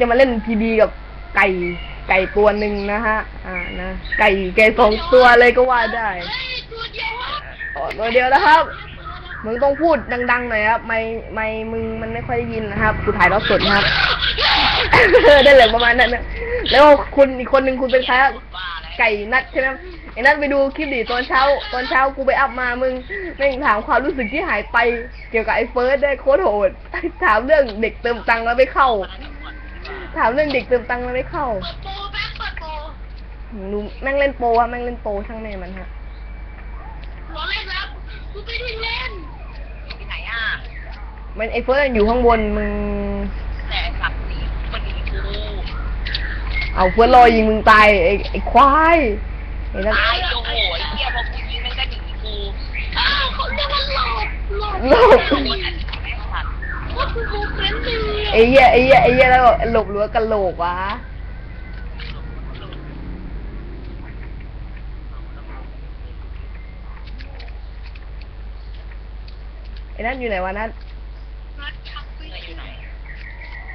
จะมาเล่นพีบีกับไก่ไก่ตัวหนึ่งนะฮะ อ่านะ ไก่ไก่สองตัวเลยก็ว่าได้เฮ้ยตัวเดียวเดียวนะครับ มึงต้องพูดดังๆหน่อยครับ ไม่ไม่มึงมันไม่ค่อยได้ยินนะครับ กูถ่ายแล้วสดนะครับ ได้เลยประมาณนั้นนะแล้วคุณอีกคนหนึ่งคุณเป็นใครครับไก่นัดใช่ไหมไอ้นัดไปดูคลิปดิตอนเช้า ตอนเช้ากูไปอัพมามึงแม่งถามความรู้สึกที่หายไป เกี่ยวกับไอ้เฟิร์สได้โคตรโหด ถามเรื่องเด็กเติมตังค์แล้วไม่เข้า ถามเรื่องเด็กเติมตังค์แล้วไม่เข้า เปิดโปรแบ็คเปิดโปรดูแม่งเล่นโปรอะแม่งเล่นโปรช่างแม่มันฮะหัวเล่นครับกูไม่ได้เล่นที่ไหนอะมันไอ้เฟิร์สอยู่ข้างบนมึง แต่สับหนีมันหนีกูเอาเฟิร์สรอยิงมึงตายไอ้ไอ้ควายไอ้นั่นตายโอ้โหไอ้เหี้ยพอกูยิงมันก็หนีกูอ้าวเขาเรียกว่าหลบหลบโลก อ้เหี้ยไอ้เหี้ยไอ้เหี้ยแล้วหลบหรือว่ากะโหลกวะไอ้นั่นอยู่ไหนวะนั่นนัดชักไปอยู่ไหน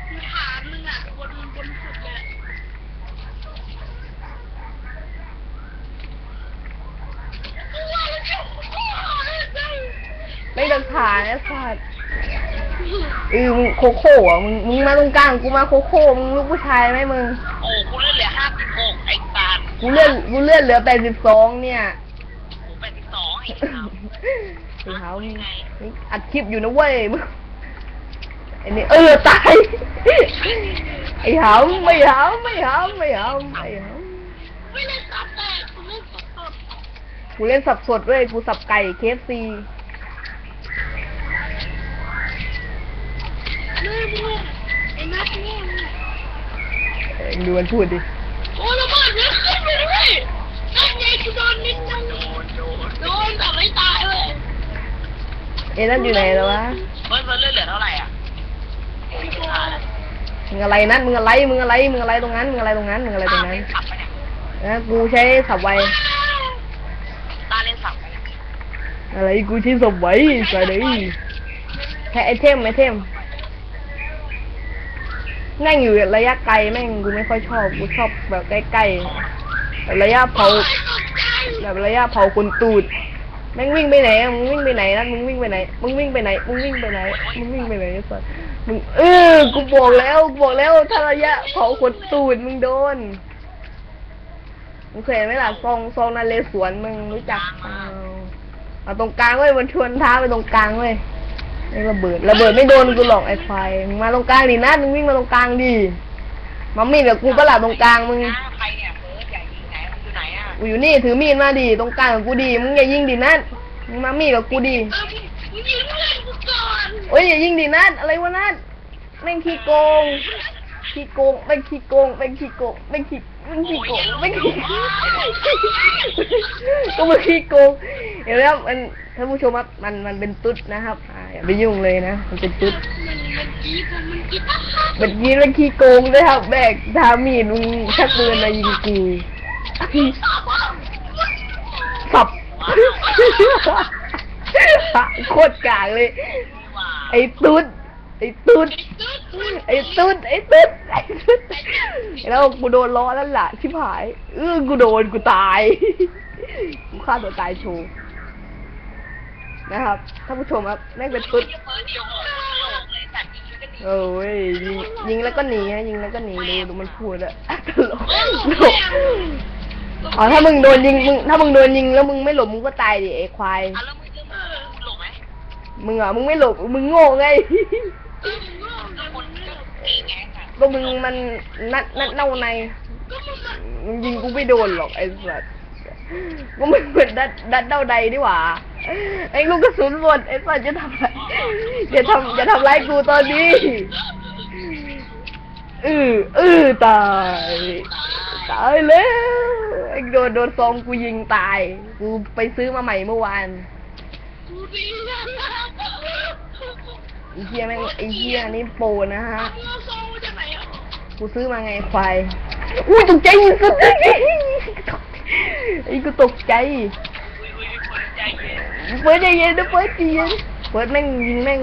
มีฐานมึงอะบนบนสุดเลยว้าเจ้าไม่ดังฐานไอ้สัตว์ เออมึงโคโค่อะมึงมึงมาตรงกลางกูมาโคโค่มึงลูกผู้ชายไหมมึงโอ้กูเล่นเหลือห้าสิบหกไอ้สัตว์กูเลื่อนกูเลื่อนเหลือแปดสิบสองเนี่ยกูเป็นสิบสองไอ้ขาวไอ้เขามึงอัดคลิปอยู่นะเว้ยมึงไอ้นี่เออตายไอ้หาไม่หาไม่หาไม่หาไม่หาไม่เล่นซับแต่กูเล่นสดสดกูเล่นสับสดเว้ยกูสับไก่เคฟซี เลยมึงไอ้นัดเนี่ยดูมันพูดดิ โอ้ระเบิดเนี่ยขึ้นไปเลยนั่นไงกูโดนนิดนึงโดนโดนโดนแต่ไม่ตายเลยเอ้นั่นอยู่ไหนแล้ววะเฟิร์สเฟิร์สเล่นเหลือเท่าไหร่อะโอ้ยไม่ทันแล้วมึงอะไรนั่นมึงอะไร มึงอะไร มึงอะไรตรงนั้น มึงอะไรตรงนั้น มึงอะไรตรงนั้นเล่นสับไปเนี่ยนะกูใช้สับไว ตาเล่นสับไปเนี่ยอะไรกูใช้สับไวใส่เลยแค่ไอเทมไอเทม แม่งอยู่ระยะไกลแม่งกูไม่ค่อยชอบกูชอบแบบใกล้ๆแบบระยะเผาแบบระยะเผาคนตูดแม่งวิ่งไปไหนมึงวิ่งไปไหนนะมึงวิ่งไปไหนมึงวิ่งไปไหนมึงวิ่งไปไหนมึงวิ่งไปไหนไอ้สัสมึงเออกูบอกแล้วกูบอกแล้วถ้าระยะเผาคนตูดมึงโดนมึงเคยไหมล่ะซองซองนาเลสวนมึงรู้จักเปล่าเอาตรงกลางเว้ยมันชวนท้าไปตรงกลางเว้ย ไอ้ระเบิดระเบิดไม่โดนกูหรอกไอ้ไฟมึงมาตรงกลางดินะมึงวิ่งมาตรงกลางดิมามีดกับกูก็หล่ะตรงกลางมึงอ้าวใครเนี่ยเฟิร์สใหญ่ยิงไหนมันอยู่ไหนอะกูอยู่นี่ถือมีดมาดิตรงกลางกับกูดิมึงอย่ายิงดินัดมึงมามีดกับกูดิเออมึงยิงเพื่อนกูก่อนโอ้ยอย่ายิงดินัดอะไรวะนัดแม่งขี้โกงขี้โกงแม่งขี้โกงแม่งขี้โกงแม่งขี้แม่งขี้โกงแม่งขี้ก็มันขี้โกงเห็นไหมครับมัน ท่านผู้ชมครับมันมันเป็นตุ๊ดนะครับอ่าอย่าไปยุ่งเลยนะ มันเป็นตุ๊ด มันมันกีบมันกีบมันยิงแล้วขี้โกงด้วยครับแบกดามีดมึงชักปืนมายิงกูสับ โคตรกากเลย ไอ้ตุ๊ด ไอ้ตุ๊ด ไอ้ตุ๊ด ไอ้ตุ๊ด ไอ้ตุ๊ด แล้วกูโดนล้อแล้วล่ะชิบหาย เออกูโดนกูตาย กูฆ่าตัวตายโชว์ นะครับท่านผู้ชมครับแม่งเป็นตุ๊ดเฟิร์สเดียวโหดเลยสัตว์ยิงก็หนีโอ้ยยิงยิงแล้วก็หนีฮะยิงแล้วก็หนีดูดูมันพูดอะตลกอ๋อถ้ามึงโดนยิงมึงถ้ามึงโดนยิงแล้วมึงไม่หลบมึงก็ตายดิไอ้ควายอะแล้วมึงจะมึงหลบไหมมึงอะมึงไม่หลบมึงโง่ไงก็คนก็ตีแงงอะก็มึงมันนัดนัดเน่าในมึงยิงกูไม่โดนหรอกไอ้สัส กูไม่เหมือนดัดดัดเน่าใดดีหว่าไอ้ลูกกระสุนหมดไอ้สัสจะทำอะไรอย่าทำอย่าทำร้ายกูตอนนี้เออเออตายตายแล้วไอ้โดนโดนซองกูยิงตาย กูไปซื้อมาใหม่เมื่อวานกูดีนะไอ้เหี้ยแม่งไอ้เหี้ยนี่โปรนะฮะเราโซ่จากไหนอะกูซื้อมาไงควายอุ้ยตกใจสุดไอ้กูตกใจอุ้ยอุ้ยคนใจเย็นเปิดใจเย็นนะเปิดใจเย็นเปิดแม่งยิงแม่ง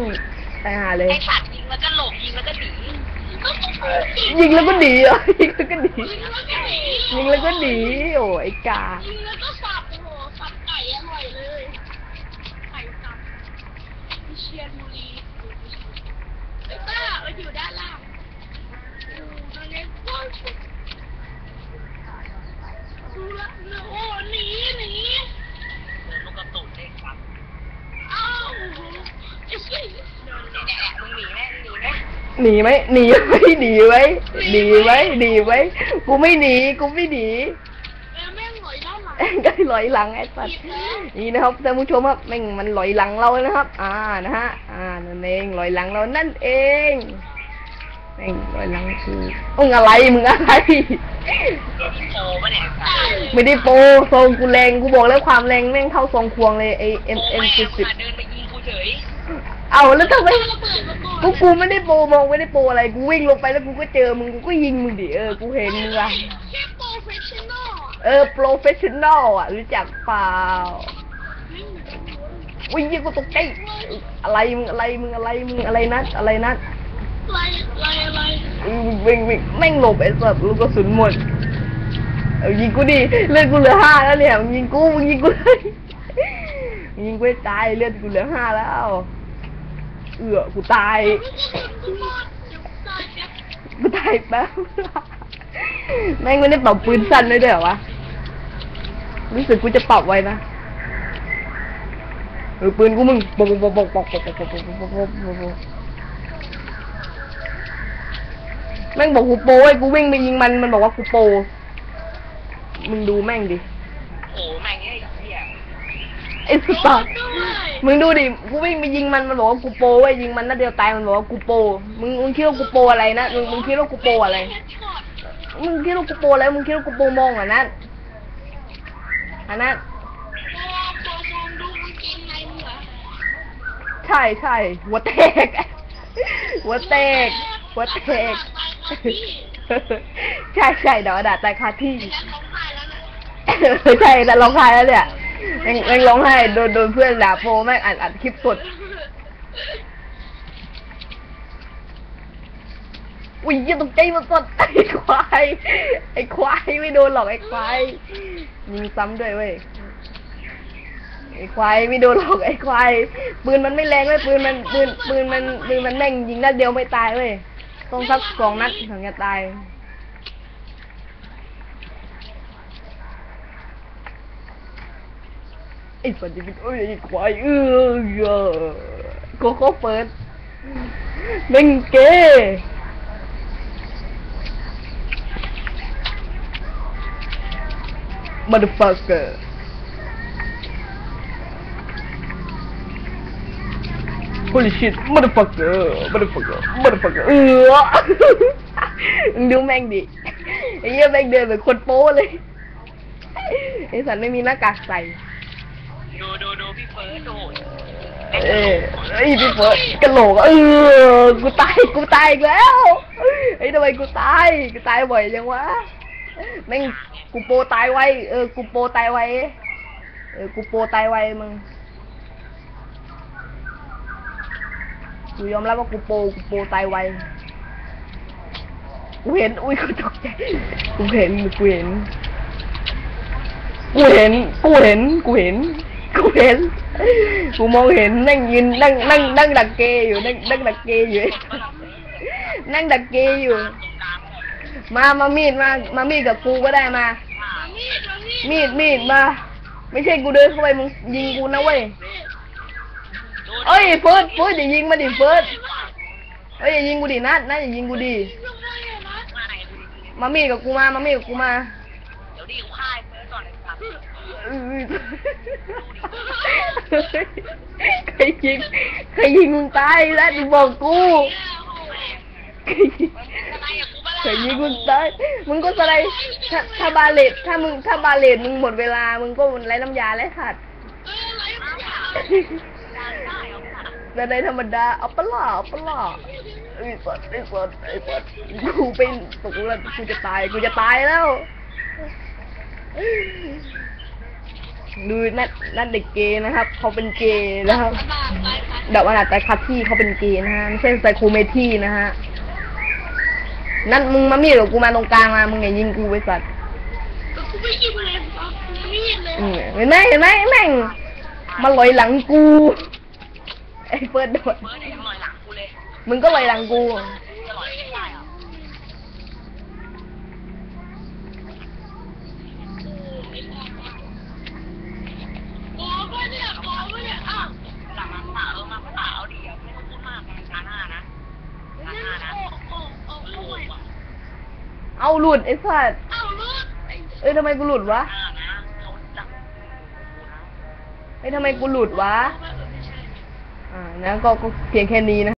ตายหาเลยไอ้สัตว์ยิงแล้วก็หลบยิงแล้วก็หนีก็กูยิงแล้วก็หนีเหรอยิงแล้วก็หนียิงแล้วก็หนียิงแล้วก็หนีโอ้ไอ้กายิงแล้วก็สับโอ้โหสับไก่อร่อยเลยไก่สับวิเชียรบุรีไอ้ต้ามันอยู่ด้านล่างอยู่ตรงนี้ก็ ดูละโอ้หนีหนีเดินลูกกระตุกเลยครับเอ้าไอ้เหี้ยเนี่ยมึงหนีไหมหนีไหมหนีไหมหนีไหมหนีไหมหนีไหมหนีไหมกูไม่หนีกูไม่หนีเออแม่งหน่อยด้านหลังแม่งก็ลอยหลังไอ้สัตว์นี่นะครับท่านผู้ชมครับแม่งมันลอยหลังเรานะครับ อ่านะฮะอ่านั่นเองลอยหลังเรานั่นเองแม่งลอยหลังคือมึงอะไรมึงอะไร โตปะเนี่ยไม่ได้โปรทรงกูแรงกูบอกแล้วความแรงแม่งเท่าทรงควงเลยไอเอ็มเอ็มโอ้สิบแม่สิบงเดินมายิงกูเฉยเอาแล้วทำไมระเบิดมาก่อนกูกูไม่ได้โปรมองไม่ได้โปรอะไรกูวิ่งลงไปแล้วกูก็เจอมึงกูก็ยิงมึงดิเออกูเห็นมึงอะแค่โปรเฟชชั่นอลเออโปรเฟชชั่นอลอะรู้จักเปล่าวิ่งยิงกูตกใจอะไรมึงอะไรมึงอะไรมึงอะไรนัดอะไรนัดอะไรอะไรอะไร วิ่งวิ่งแม่งหลบไอ้สัตว์ลูกกระสุนหมดเอายิงกูดิเลือดกูเหลือห้าแล้วเนี่ยมึงยิงกูมึงยิงกูเลยมึงยิงกูให้ตายเลือดกูเหลือห้าแล้ว เอือกูตายกูตายแป๊บแม่งไม่ได้ปรับปืนสั้นเลยด้วยเหรอวะรู้สึกกูจะปรับไว้นะเออปืนกูมึงปกปกปกปกปกปกปกปกปกปกปก แม่งบอกกูโป้ไอ้กูวิ่งไปยิงมันมันบอกว่ากูโปมึงดูแม่งดิโอ้แม่งไอ้เหี้ยไอ้สตาร์ด้วยมึงดูดิกูวิ่งไปยิงมันมันบอกว่ากูโปเว้ยยิงมันนัดเดียวตายมันบอกว่ากูโปมึงมึงคิดว่ากูโปอะไรนะมึงมึงคิดว่ากูโปอะไรเฮดช็อตมึงคิดว่ากูโปอะไรมึงคิดว่ากูโปมองอะนั่นอันนั้นโปรโปรมองดูกางเกงในมึงเหรอใช่ใช่หัวแตกหัวแตกหัวแตก ใช่ใช่เดี๋ยวด่าตายคาที่แล้วร้องไห้แล้วนะใช่แล้วร้องไห้แล้วเนี่ยแม่งแม่งร้องไห้โดนโดนเพื่อนด่าโพแม่งอัดอัดคลิปสดอุ้ยอยังตกใจมาสดไอ้ควายไอ้ควายไม่โดนหรอกไอ้ควายยิงซ้ำด้วยเว้ยไอ้ควายไม่โดนหรอกไอ้ควายปืนมันไม่แรงเว้ยปืนมันปืนปืนมันปืนมันแม่งยิงนัดเดียวไม่ตายเว้ย con sắp còn nát thằng nhà tay. Ê, phần thì mình ôi quái ư giờ. Có có phần mình kê motherfucker. Holy shit motherfucker motherfucker motherfucker เออมึงดูแม่งดิไอ้เหี้ยแม่งเดินเหมือนคนโป้เลยไอ้สัตว์ไม่มีหน้ากากใส่ดูดูดูพี่เฟิร์สโดดเออไอ้พี่เฟิร์สกระโหลกอะเออกูตายกูตายอีกแล้วไอ้ยทำไมกูตายกูตายบ่อยจังวะแม่งกูโปรตายไวเออกูโปรตายไวเออกูโปรตายไวมึง กูยอมรับว่ากูโปรกูโปรตายไวกูเห็น อุ้ยกูตกใจกูเห็นกูเห็นกูเห็นกูเห็นกูเห็นกูเห็นกูมองเห็นนั่งยืนนั่งนั่งนั่งดักเกอยู่นั่งนั่งดักเกอยู่นั่งดักเกอยู่ตรงกลางมามามีดมามามีดกับกูก็ได้มามีดมามีดมีดมีดมา ไม่ใช่กูเดินเข้าไปมึงยิงกูนะเว้ยดู เอ้ยเฟิร์สเฟิร์สอย่ายิงมาดิเฟิร์สเอ้ยอย่ายิงกูดินัดนัดอย่ายิงกูดิมามีดกับกูมามามีดกับกูมาเดี๋ยวดิกูฆ่าไอ้เฟิร์สก่อนไอ้สัตว์ใครยิงใครยิงมึงตายแล้วมึงบอกกูใครยิงอะไรอะกูใครยิงมึงตายมึงก็สไลถ้าถ้าบาเลตถ้ามึงถ้าบาเลตมึงหมดเวลา มึงก็ไรน้ำยาและขาดเอออะไรมันอยาก ได้เอาค่ะ แต่ในธรรมดาเอาปล่ะเอาปล่ะไอ้สัตว์ไอ้สัตว์ไอ้สัตว์กูเป็นตกแล้วกูจะตายกูจะตายแล้วดูนัดนัดเด็กเกย์นะครับ เขาเป็นเกย์นะครับเดาวันาจจะคัตที่เขาเป็นเกย์นะฮะไม่ใช่ไซโคเมที่นะฮะนั่นมึงมามีดหรือกูมาตรงกลางมามึงอย่ายิงกูไว้สัตว์กูไม่ยิงเลยครับมีดเลยอืมเห็นไหมเห็นไหมแม่งมาลอยหลังกู ไอ้เฟิร์สโดด เบิร์ดเดี๋ยวหน่อยหลังกูเลยมึงก็ลอยหลังกูจะหน่อยไม่ได้อะโอ้ก็เนี่ยโอ้ก็เนี่ยอ้าวหลังมาเปล่าเออมาเปล่าเอาดีอะไม่ต้องพูดมากนะการหน้านะการหน้านะโอ้โอ้โอ้ยเอาหลุดไอ้สัตว์อ้าลูกไอ้เอ้ยทำไมกูหลุดวะหน้านะเขาจับกูนะ เอ้ยทำไมกูหลุดวะไม่ใช่ อ่านะก็ก็เพียงแค่นี้นะ